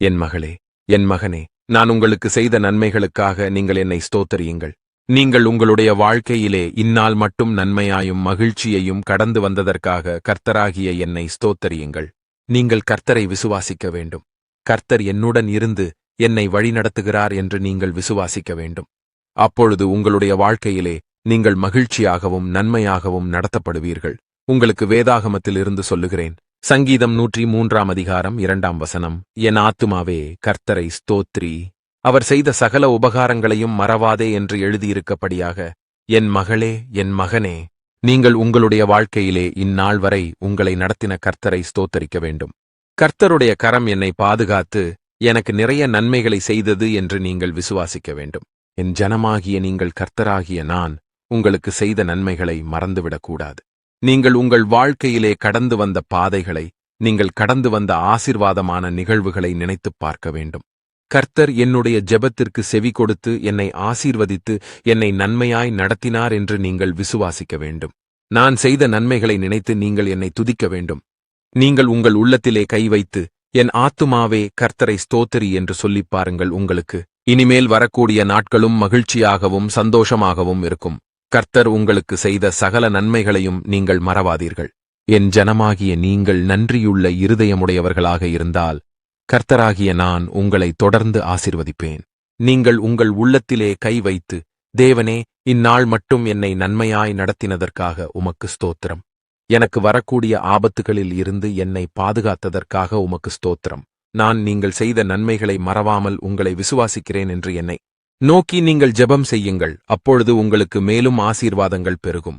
என் மகளே என் மகனே நான் உங்களுக்கு செய்த நன்மைகளுக்காக நீங்கள் என்னை ஸ்தோத்தரியுங்கள். நீங்கள் உங்களுடைய வாழ்க்கையிலே இந்நாள் மட்டும் நன்மையாயும் மகிழ்ச்சியையும் கடந்து வந்ததற்காக கர்த்தராகிய என்னை ஸ்தோத்தரியுங்கள். நீங்கள் கர்த்தரை விசுவாசிக்க வேண்டும். கர்த்தர் என்னுடன் இருந்து என்னை வழிநடத்துகிறார் என்று நீங்கள் விசுவாசிக்க வேண்டும். அப்பொழுது உங்களுடைய வாழ்க்கையிலே நீங்கள் மகிழ்ச்சியாகவும் நன்மையாகவும் நடத்தப்படுவீர்கள். உங்களுக்கு வேதாகமத்தில் இருந்து சொல்லுகிறேன் சங்கீதம் நூற்றி மூன்றாம் அதிகாரம் இரண்டாம் வசனம். என் ஆத்துமாவே கர்த்தரை ஸ்தோத்ரி. அவர் செய்த சகல உபகாரங்களையும் மறவாதே என்று எழுதியிருக்கப்படியாக என் மகளே என் மகனே நீங்கள் உங்களுடைய வாழ்க்கையிலே இந்நாள் வரை உங்களை நடத்தின கர்த்தரை ஸ்தோத்தரிக்க வேண்டும். கர்த்தருடைய கரம் என்னை பாதுகாத்து எனக்கு நிறைய நன்மைகளை செய்தது என்று நீங்கள் விசுவாசிக்க வேண்டும். என் ஜனமாகிய நீங்கள் கர்த்தராகிய நான் உங்களுக்கு செய்த நன்மைகளை மறந்துவிடக்கூடாது. நீங்கள் உங்கள் வாழ்க்கையிலே கடந்து வந்த பாதைகளை நீங்கள் கடந்து வந்த ஆசிர்வாதமான நிகழ்வுகளை நினைத்துப் பார்க்க வேண்டும். கர்த்தர் என்னுடைய ஜெபத்திற்கு செவி கொடுத்து என்னை ஆசீர்வதித்து என்னை நன்மையாய் நடத்தினார் என்று நீங்கள் விசுவாசிக்க வேண்டும். நான் செய்த நன்மைகளை நினைத்து நீங்கள் என்னை துதிக்க வேண்டும். நீங்கள் உங்கள் உள்ளத்திலே கை வைத்து என் ஆத்துமாவே கர்த்தரை ஸ்தோத்திரி என்று சொல்லிப் பாருங்கள் உங்களுக்கு. இனிமேல் வரக்கூடிய நாட்களும் மகிழ்ச்சியாகவும் சந்தோஷமாகவும் இருக்கும். கர்த்தர் உங்களுக்கு செய்த சகல நன்மைகளையும் நீங்கள் மறவாதீர்கள். என் ஜனமாகிய நீங்கள் நன்றியுள்ள இருதயமுடையவர்களாக இருந்தால் கர்த்தராகிய நான் உங்களை தொடர்ந்து ஆசிர்வதிப்பேன். நீங்கள் உங்கள் உள்ளத்திலே கை வைத்து தேவனே இந்நாள் மட்டும் என்னை நன்மையாய் நடத்தினதற்காக உமக்கு ஸ்தோத்திரம். எனக்கு வரக்கூடிய ஆபத்துகளில் இருந்து என்னை பாதுகாத்ததற்காக உமக்கு ஸ்தோத்திரம். நான் நீங்கள் செய்த நன்மைகளை மறவாமல் உங்களை விசுவாசிக்கிறேன் என்று என்னை நோக்கி நீங்கள் ஜெபம் செய்யுங்கள் அப்பொழுது உங்களுக்கு மேலும் ஆசீர்வாதங்கள் பெருகும்.